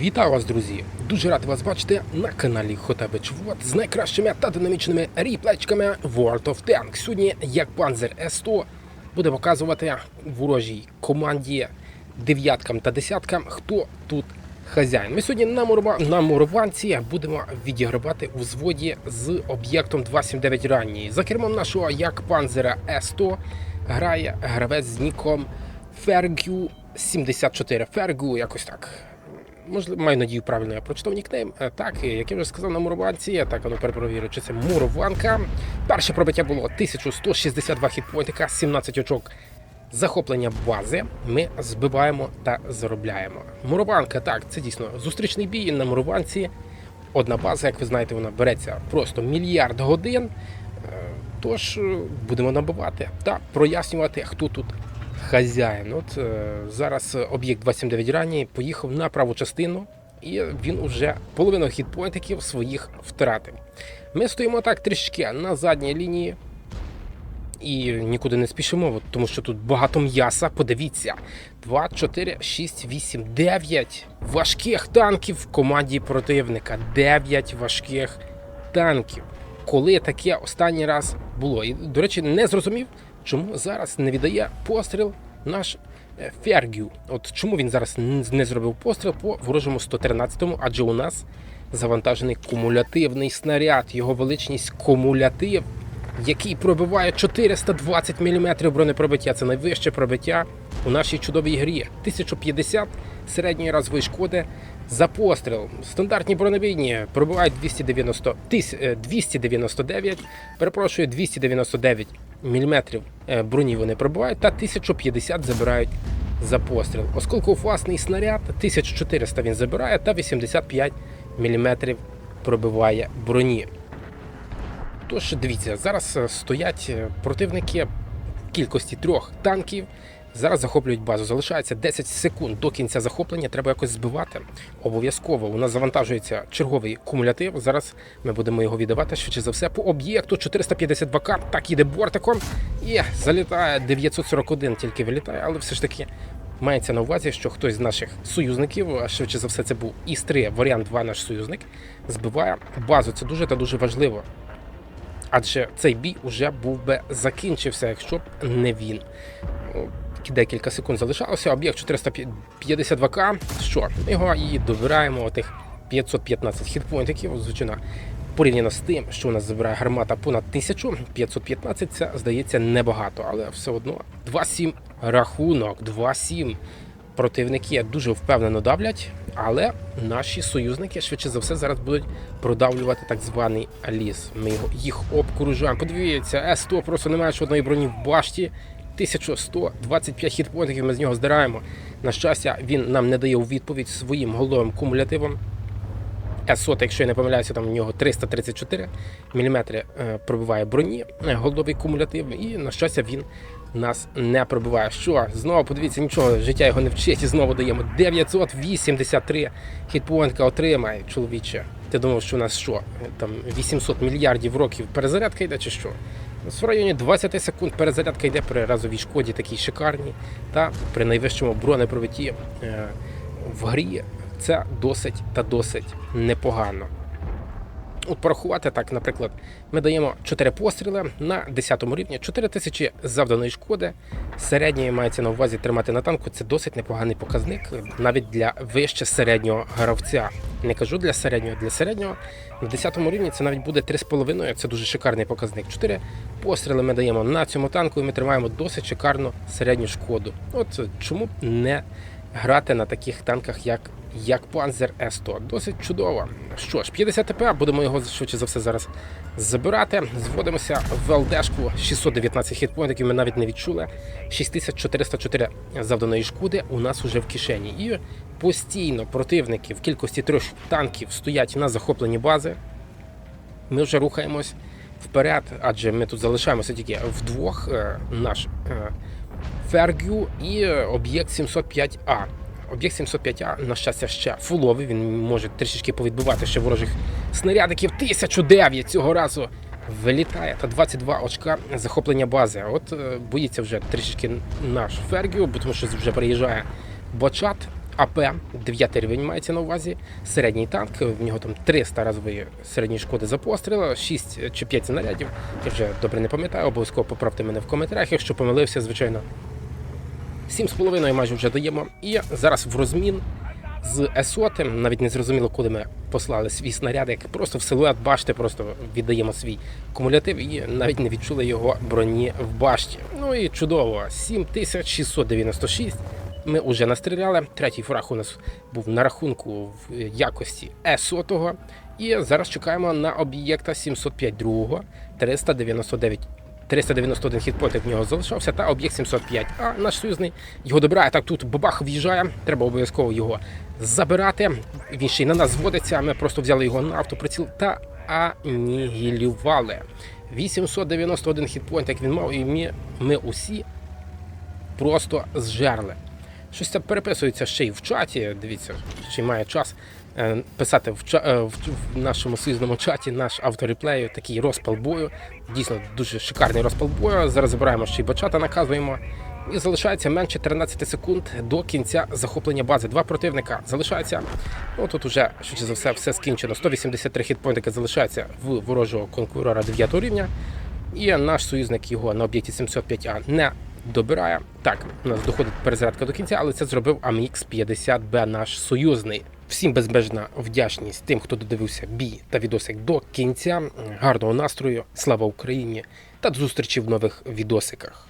Вітаю вас, друзі! Дуже радий вас бачити на каналі Хотабич Вот з найкращими та динамічними ріплечками World of Tanks. Сьогодні, як Panzer S100, буде показувати ворожій команді дев'яткам та десяткам, хто тут хазяїн. Ми сьогодні на, Мурва... на Мурованці будемо відігравати у зводі з об'єктом 279 ранній. За кермом нашого як Panzer S100 грає гравець з ніком Fergu 74. Fergu, якось так. Можливо, маю надію, правильно я прочитав нікнейм. Е, Так, як я вже сказав на мурованці, я так воно перепровірю, чи це мурованка. Перше пробиття було 1162 хітпойнтика, 17 очок захоплення бази. Ми збиваємо та заробляємо. Мурованка, так, це дійсно зустрічний бій на мурованці. Одна база, як ви знаєте, вона береться просто мільярд годин. Е, Тож е, будемо набивати та прояснювати, хто тут хазяїн. От е, зараз об'єкт 279 ранній поїхав на праву частину, і він уже половину хітпойнтиків своїх втратив. Ми стоїмо так трішки на задній лінії. І нікуди не спішимо, тому що тут багато м'яса. Подивіться: 2, 4, 6, 8, 9 важких танків в команді противника. 9 важких танків. Коли таке останній раз було. І, до речі, не зрозумів, чому зараз не віддає постріл наш е, Фергю. От чому він зараз не зробив постріл по ворожому 113-му, адже у нас завантажений кумулятивний снаряд, його величність кумулятив, який пробиває 420 мм бронепробиття. Це найвище пробиття у нашій чудовій грі. 1050 середньої разової шкоди за постріл. Стандартні бронебійні пробивають 290, тис- е, 299, перепрошую, 299 мм броні вони пробивають та 1050 забирають за постріл. Осколкофасний снаряд 1400 він забирає та 85 мм пробиває броні. Тож дивіться, зараз е, стоять е, противники кількості трьох танків. Зараз захоплюють базу. Залишається 10 секунд до кінця захоплення. Треба якось збивати. Обов'язково у нас завантажується черговий кумулятив. Зараз ми будемо його віддавати швидше за все по об'єкту 452К. Так іде бортиком і залітає 941, тільки вилітає, але все ж таки. Мається на увазі, що хтось з наших союзників, а швидше за все, це був Іс-3, варіант 2 наш союзник, збиває базу. Це дуже та дуже важливо. Адже цей бій уже був би закінчився, якщо б не він. Декілька секунд залишалося. Об'єкт 452К. Що? Ми його і добираємо отих 515 хітпойнтиків. Звичайно, порівняно з тим, що у нас забирає гармата понад 1000, 515 це здається небагато, але все одно 2-7 рахунок, 2-7. Противники дуже впевнено давлять, але наші союзники швидше за все зараз будуть продавлювати так званий ліс. Ми його їх обкружаємо. Подивіться, С100 просто немає жодної броні в башті. 1125 хітпоінтів ми з нього здираємо. На щастя, він нам не дає у відповідь своїм головним кумулятивом. С100, якщо я не помиляюся, там у нього 334 мм пробиває броні, е, кумулятив, і на щастя він нас не пробиває. Що? Знову подивіться, нічого, життя його не вчить, і знову даємо 983 хітпоінтка отримає, чоловіче. Ти думав, що у нас що? Там 800 мільярдів років перезарядка йде чи що? В районі 20 секунд перезарядка йде при разовій шкоді, такій шикарній, та при найвищому бронепробитті е, в грі це досить та досить непогано. От порахувати так, наприклад, ми даємо 4 постріли на 10 рівні, 4 тисячі завданої шкоди. Середньої мається на увазі тримати на танку. Це досить непоганий показник, навіть для вище середнього гравця. Не кажу для середнього, для середнього на 10 рівні це навіть буде 3,5. Це дуже шикарний показник. 4 постріли ми даємо на цьому танку, і ми тримаємо досить шикарну середню шкоду. От чому не грати на таких танках, як як Panzer S100. Досить чудово. Що ж, 50 ТП, будемо його швидше за все зараз забирати. Зводимося в ЛДшку 619 хітпоінтів, ми навіть не відчули. 6404 завданої шкоди у нас уже в кишені. І постійно противники в кількості трьох танків стоять на захопленні бази. Ми вже рухаємось вперед, адже ми тут залишаємося тільки вдвох. е, Наш е, Фергю і об'єкт 705А. Об'єкт 705А, на щастя, ще фуловий. Він може трішечки повідбивати ще ворожих снарядиків. 1009 цього разу вилітає та 22 очка захоплення бази. От е, боїться вже трішечки наш Фергю, бо тому що вже приїжджає Бочат. АП, 9 рівень мається на увазі, середній танк, в нього там 300 разової середньої шкоди за постріл, 6 чи 5 снарядів. Я вже добре не пам'ятаю, обов'язково поправте мене в коментарях, якщо помилився, звичайно. 7,5 майже вже даємо. І зараз в розмін з Есоти, навіть не зрозуміло, куди ми послали свій снарядик. Просто в силует башти, просто віддаємо свій кумулятив і навіть не відчули його броні в башті. Ну і чудово, 7696. Ми вже настріляли. Третій фраг у нас був на рахунку в якості Е-сотого. І зараз чекаємо на об'єкта 705 другого 399 391 хітпоінт в нього залишався, та об'єкт 705. А наш союзний його добирає. Так тут бабах в'їжджає. Треба обов'язково його забирати. Він ще й на нас зводиться. Ми просто взяли його на автоприціл та анігілювали. 891 хітпоінт, як він мав, і ми, ми усі просто зжерли. Щось це переписується ще й в чаті. Дивіться, й має час писати в, е, в, в нашому союзному чаті наш автореплею, такий розпал бою. Дійсно дуже шикарний розпал бою. Зараз забираємо ще й бачата, наказуємо. І залишається менше 13 секунд до кінця захоплення бази. Два противника залишаються. Ну тут уже швидше за все все скінчено. 183 хітпоінтики залишаються в ворожого конкурора 9 рівня. І наш союзник його на об'єкті 705А не добирає. Так, у нас доходить перезарядка до кінця, але це зробив amx 50 b наш союзний. Всім безмежна вдячність тим, хто додивився бій та відосик до кінця. Гарного настрою, слава Україні та зустрічі в нових відосиках.